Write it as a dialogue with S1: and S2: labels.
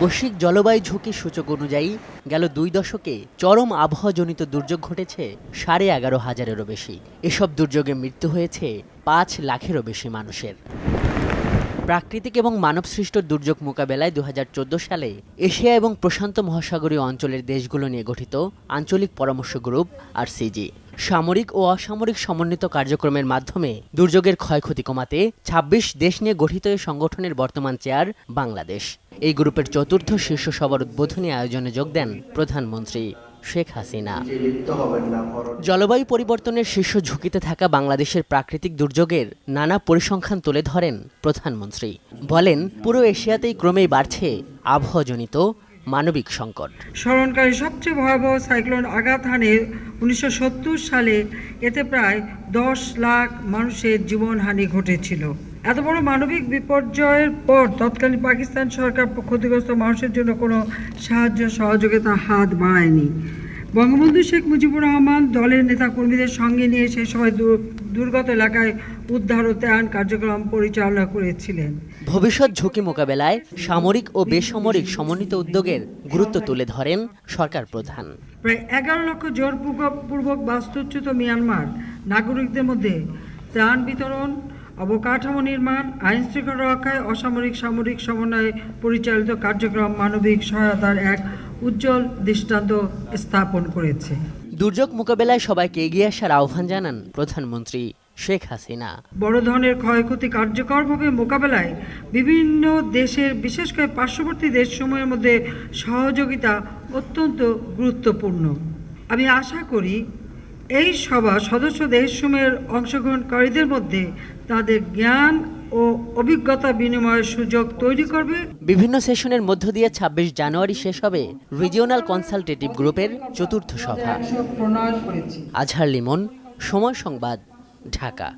S1: বৈশ্বিক জলবায়ু ঝুঁকি সূচক অনুযায়ী গেল দুই দশকে চরম আবহাওয়াজনিত দুর্যোগ ঘটেছে সাড়ে এগারো হাজারেরও বেশি। এসব দুর্যোগে মৃত্যু হয়েছে পাঁচ লাখেরও বেশি মানুষের। প্রাকৃতিক এবং মানবসৃষ্ট দুর্যোগ মোকাবেলায় দু হাজার চোদ্দ সালে এশিয়া এবং প্রশান্ত মহাসাগরীয় অঞ্চলের দেশগুলো নিয়ে গঠিত আঞ্চলিক পরামর্শ গ্রুপ আর সিজি সামরিক ও অসামরিক সমন্বিত কার্যক্রমের মাধ্যমে দুর্যোগের ক্ষয়ক্ষতি কমাতে ২৬ দেশ নিয়ে গঠিত এই সংগঠনের বর্তমান চেয়ার বাংলাদেশ। এই গ্রুপের চতুর্থ শীর্ষ সভার উদ্বোধনী আয়োজনে যোগ দেন প্রধানমন্ত্রী। শেখ হাসিনা। জলবায়ু পরিবর্তনের শীর্ষ ঝুঁকিতে থাকা বাংলাদেশের প্রাকৃতিক দুর্যোগের নানা পরিসংখ্যান তুলে ধরেন প্রধানমন্ত্রী। বলেন পুরো এশিয়াতেই ক্রমেই বাড়ছে আবহাওয়াজনিত মানবিক সংকট।
S2: স্মরণকারী সবচেয়ে ভয়াবহ সাইক্লোন আঘাত হানে উনিশশো সত্তর সালে এতে প্রায় দশ লাখ মানুষের জীবনহানি ঘটেছিল। এত বড় মানবিক বিপর্যয়ের পর তৎকালীন পাকিস্তান সরকার ক্ষতিগ্রস্ত মানুষের জন্য কোনো সাহায্য সহযোগিতা হাত বাড়ায়নি। বঙ্গবন্ধু শেখ মুজিবুর রহমান দলের নেতাকর্মীদের সঙ্গে নিয়ে সেই সময় দুর্গত এলাকায় উদ্ধার ও ত্রাণ কার্যক্রম পরিচালনা করেছিলেন।
S1: ভবিষ্যৎ ঝুঁকি মোকাবেলায় সামরিক ও বেসামরিক সমন্বিত উদ্যোগের গুরুত্ব তুলে ধরেন সরকার প্রধান।
S2: প্রায় এগারো লক্ষ জোরপূর্বক বাস্তুচ্যুত মিয়ানমার নাগরিকদের মধ্যে ত্রাণ বিতরণ অবকাঠামো নির্মাণ আইন শৃঙ্খলা রক্ষায় অসামরিক সামরিক সমন্বয়ে পরিচালিত কার্যক্রম মানবিক সহায়তার এক উজ্জ্বল দৃষ্টান্ত স্থাপন করেছে।
S1: দুর্যোগ মোকাবেলায় সবাইকে এগিয়ে আসার আহ্বান জানান প্রধানমন্ত্রী শেখ হাসিনা।
S2: বড় ধরনের ক্ষয়ক্ষতি কার্যকরভাবে মোকাবেলায় বিভিন্ন দেশের বিশেষ করে পার্শ্ববর্তী দেশসমূহের মধ্যে সহযোগিতা অত্যন্ত গুরুত্বপূর্ণ। আমি আশা করি এই সভা সদস্য দেশসমূহের অংশগ্রহণকারীদের মধ্যে তাদের জ্ঞান ও অভিজ্ঞতা বিনিময়ের সুযোগ তৈরি করবে।
S1: বিভিন্ন সেশনের মধ্য দিয়ে ২৬ জানুয়ারি শেষ হবে রিজিওনাল কনসালটেটিভ গ্রুপের চতুর্থ সভা। আজহার লিমন সময় সংবাদ ঢাকা।